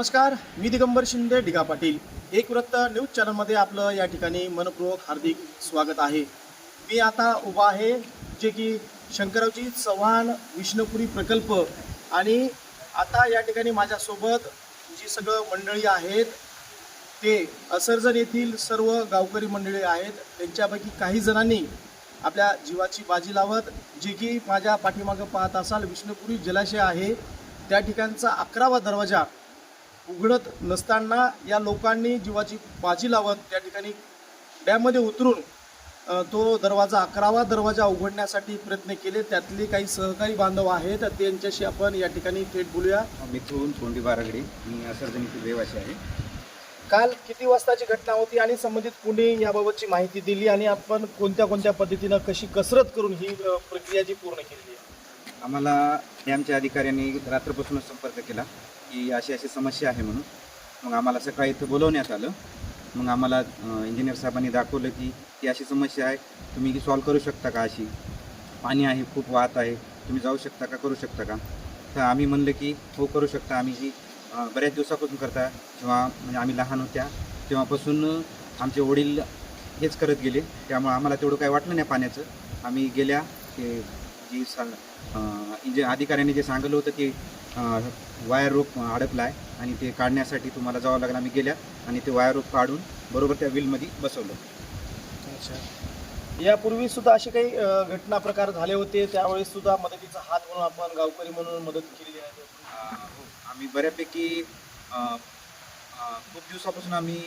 नमस्कार मी दिगंबर शिंदे ढिगा पाटील. एक वृत्त न्यूज चॅनलमध्ये आपलं या ठिकाणी मनपूर्वक हार्दिक स्वागत आहे. मी आता उभा आहे जे की शंकरावजी चव्हाण विष्णुपुरी प्रकल्प आणि आता या ठिकाणी माझ्यासोबत जी सगळं मंडळी आहेत ते असर्जन येथील सर्व गावकरी मंडळी आहेत. त्यांच्यापैकी काही जणांनी आपल्या जीवाची बाजी लावत जे की माझ्या पाठीमागं पाहत असाल विष्णुपुरी जलाशय आहे. त्या ठिकाणचा अकरावा दरवाजा उघडत नसताना या लोकांनी जीवाची बाजी लावत त्या ठिकाणी डॅममध्ये उतरून तो दरवाजा अकरावा दरवाजा उघडण्यासाठी प्रयत्न केले. त्यातले काही सहकारी बांधव आहेत त्यांच्याशी आपण या ठिकाणी थेट बोलूया. मिथून तोंडी बारगडी मी असर्जनीची देवाशी आहे. काल किती वाजताची घटना होती आणि संबंधित कुणी याबाबतची माहिती दिली आणि आपण कोणत्या कोणत्या पद्धतीनं कशी कसरत करून ही प्रक्रिया जी पूर्ण केली आम्हाला डॅमच्या अधिकाऱ्यांनी रात्रपासूनच संपर्क केला. की अशी अशी समस्या आहे म्हणून. मग आम्हाला सकाळी इथं बोलवण्यात आलं. मग आम्हाला इंजिनियर साहेबांनी दाखवलं की ही अशी समस्या आहे. तुम्ही सॉल्व करू शकता का अशी? पाणी आहे खूप वाहत आहे. तुम्ही जाऊ शकता का करू शकता का? तर आम्ही म्हणलं की हो करू शकता. आम्ही ही बऱ्याच दिवसापासून करता जेव्हा म्हणजे आम्ही लहान होत्या तेव्हापासून आमचे वडील हेच करत गेले. त्यामुळे आम्हाला तेवढं काही वाटलं नाही पाण्याचं. आम्ही गेल्या ते जी सा इंजे अधिकाऱ्यांनी जे सांगितलं होतं की वायर रोप अडकला आहे आणि ते काढण्यासाठी तुम्हाला जावं लागलं. आम्ही गेल्या आणि ते वायर रोप काढून बरोबर त्या विलमध्ये बसवलं. अच्छा. यापूर्वी सुद्धा असे काही अ, घटना प्रकार झाले होते? त्यावेळेस सुद्धा मदतीचा हात म्हणून आपण गावकरी म्हणून मदत केलेली आहे. अं, हो, आम्ही बऱ्यापैकी अं, अं, खूप दिवसापासून आम्ही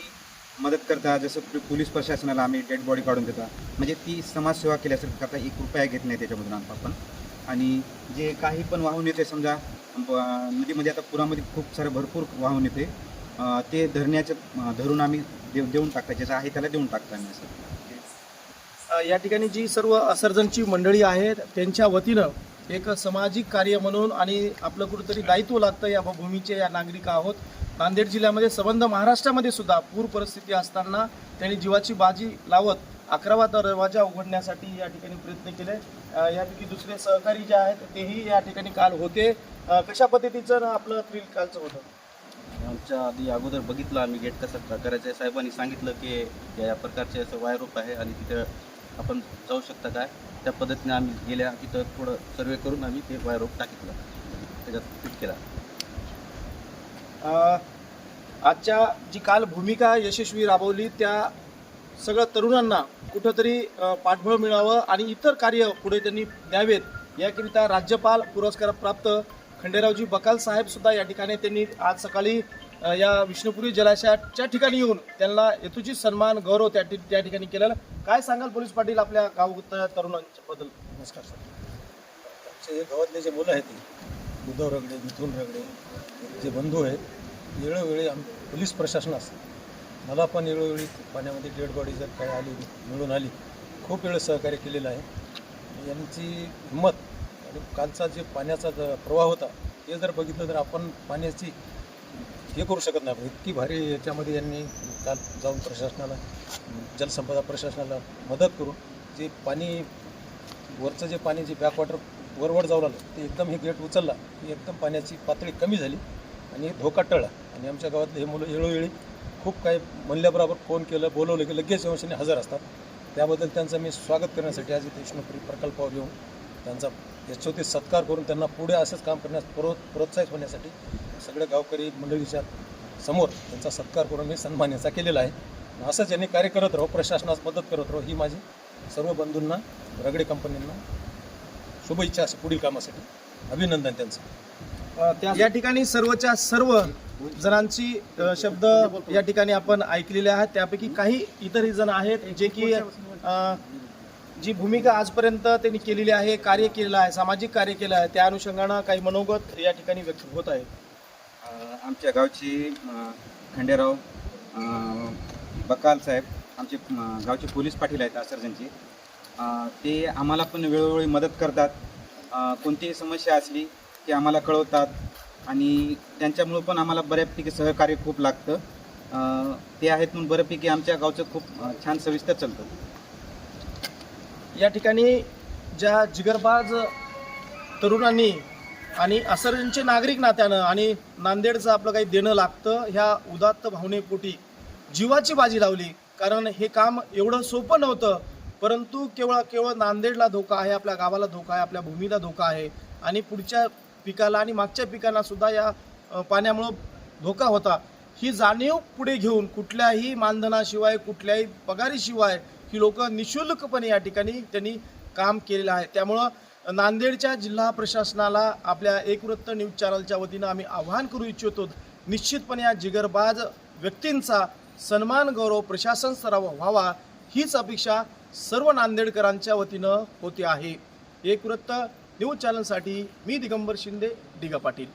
मदत करता. जसं पो- पोलीस प्रशासनाला आम्ही डेड बॉडी काढून देता. म्हणजे ती समाजसेवा केल्यासारखं करता एक रुपया घेत नाही त्याच्यामधून आपण आणि जे काही पण वाहून येते समजा नदीमध्ये म्हणजे आता पुरामध्ये खूप सारं भरपूर वाहून येते ते धरण्याचं धरून आम्ही देऊ देऊन टाकता ज्याचं आहे त्याला देऊन टाकता आम्ही असं. या ठिकाणी जी सर्व असर्जनची मंडळी आहेत त्यांच्या वतीनं एक सामाजिक कार्य म्हणून आणि आपलं कुठंतरी दायित्व लागतं या भूमीचे या नागरिक आहोत. नांदेड जिल्ह्यामध्ये संबंध महाराष्ट्रामध्ये सुद्धा पूर परिस्थिती असताना त्यांनी जीवाची बाजी लावत अकरावा दरवाजा उघडण्यासाठी या ठिकाणी प्रयत्न केले. यापैकी दुसरे सहकारी जे आहेत तेही या ठिकाणी काल होते. कशा पद्धतीचं आपलं थ्रिल कालचं होतं? आमच्या आधी अगोदर बघितलं आम्ही गेट कसं करायचं आहे. साहेबांनी सांगितलं की या या प्रकारचे असं वायरोप आहे आणि तिथं आपण जाऊ शकता काय? त्या पद्धतीने आम्ही गेल्या तिथं थोडं सर्वे करून आम्ही ते वायरोप टाकितलं. त्याच्यात फिट केला. आजच्या जी काल भूमिका यशस्वी राबवली त्या सगळ्या तरुणांना कुठंतरी पाठबळ मिळावं आणि इतर कार्य पुढे त्यांनी द्यावेत. याकरिता राज्यपाल पुरस्कार प्राप्त खंडेरावजी बकाल साहेब सुद्धा या ठिकाणी त्यांनी आज सकाळी या विष्णुपुरी जलाशयाच्या ठिकाणी येऊन त्यांना यथोचित सन्मान गौरव त्या त्या ठिकाणी केलेला. काय सांगाल पोलीस पाटील आपल्या गाव तरुणांच्या बद्दल नमस्कार सर. आमचे गावातले जे मुलं आहेत उद्धव रगडे मिथुन रगडे जे बंधू आहेत वेळोवेळी आम पोलीस प्रशासनास मला पण वेळोवेळी पाण्यामध्ये डेड बॉडी जर काही आली मिळून आली खूप वेळ सहकार्य केलेलं आहे. यांची हिंमत आणि कालचा जे पाण्याचा प्रवाह होता ते जर बघितलं तर आपण पाण्याची हे करू शकत नाही. इतकी भारी याच्यामध्ये यांनी काल जाऊन प्रशासनाला जलसंपदा प्रशासनाला मदत करून जे पाणी वरचं जे पाणी जे बॅकवॉटर वरवर जाऊ लागलं ते एकदम हे गेट उचलला. की एकदम पाण्याची पातळी कमी झाली आणि धोका टळला. आणि आमच्या गावातले हे मुलं वेळोवेळी खूप काही म्हणल्याबरोबर फोन केलं बोलवलं की लगेच शिवसेने हजर असतात. त्याबद्दल त्यांचं मी स्वागत करण्यासाठी आज इथे विष्णुपुरी प्रकल्पावर येऊन त्यांचा यशोती सत्कार करून त्यांना पुढे असंच काम करण्यास प्रो प्रोत्साहित होण्यासाठी सगळ्या गावकरी मंडळीच्या समोर त्यांचा सत्कार करून मी सन्मान याचा केलेला आहे. असंच यांनी कार्य करत राहू प्रशासनास मदत करत राहू ही माझी सर्व बंधूंना रगडे कंपनींना शुभेच्छा असेल पुढील कामासाठी. अभिनंदन त्यांचं. या ठिकाणी सर्वच्या सर्व जणांची शब्द या ठिकाणी आपण ऐकलेले आहेत. त्यापैकी काही इतरही जण आहेत जे की जी भूमिका आजपर्यंत त्यांनी केलेली आहे कार्य केलेलं आहे सामाजिक कार्य केलं आहे त्या अनुषंगानं काही मनोगत या ठिकाणी व्यक्त होत आहे. आमच्या गावची खंडेराव बकाल साहेब आमचे गावचे पोलीस पाटील आहेत आसर्जनचे ते आम्हाला पण वेळोवेळी मदत करतात. कोणतीही समस्या असली ते आम्हाला कळवतात. आणि त्यांच्यामुळं पण आम्हाला बऱ्यापैकी सहकार्य खूप लागतं. ते आहेत म्हणून बऱ्यापैकी आमच्या गावचं खूप छान सविस्तर चालतं. या ठिकाणी ज्या जिगरबाज तरुणांनी आणि असरचे नागरिक नात्यानं आणि नांदेडचं आपलं काही देणं लागतं ह्या उदात्त भावनेपोटी जीवाची बाजी लावली. कारण हे काम एवढं सोपं नव्हतं परंतु केवळ केवळ नांदेडला धोका आहे आपल्या गावाला धोका आहे आपल्या भूमीला धोका आहे आणि पुढच्या पिकाला आणि मागच्या पिकांना सुद्धा या पाण्यामुळं धोका होता. ही जाणीव पुढे घेऊन कुठल्याही मानधनाशिवाय कुठल्याही पगारीशिवाय ही लोक निशुल्कपणे या ठिकाणी त्यांनी काम केलेलं आहे. त्यामुळं नांदेडच्या जिल्हा प्रशासनाला आपल्या एकवृत्त न्यूज चॅनलच्या वतीनं आम्ही आवाहन करू इच्छितो. निश्चितपणे या जिगरबाज व्यक्तींचा सन्मान गौरव प्रशासन स्तरावर व्हावा हीच अपेक्षा सर्व नांदेडकरांच्या वतीनं होती आहे. एकवृत्त न्यूज चॅनलसाठी मी दिगंबर शिंदे दिगा पाटील.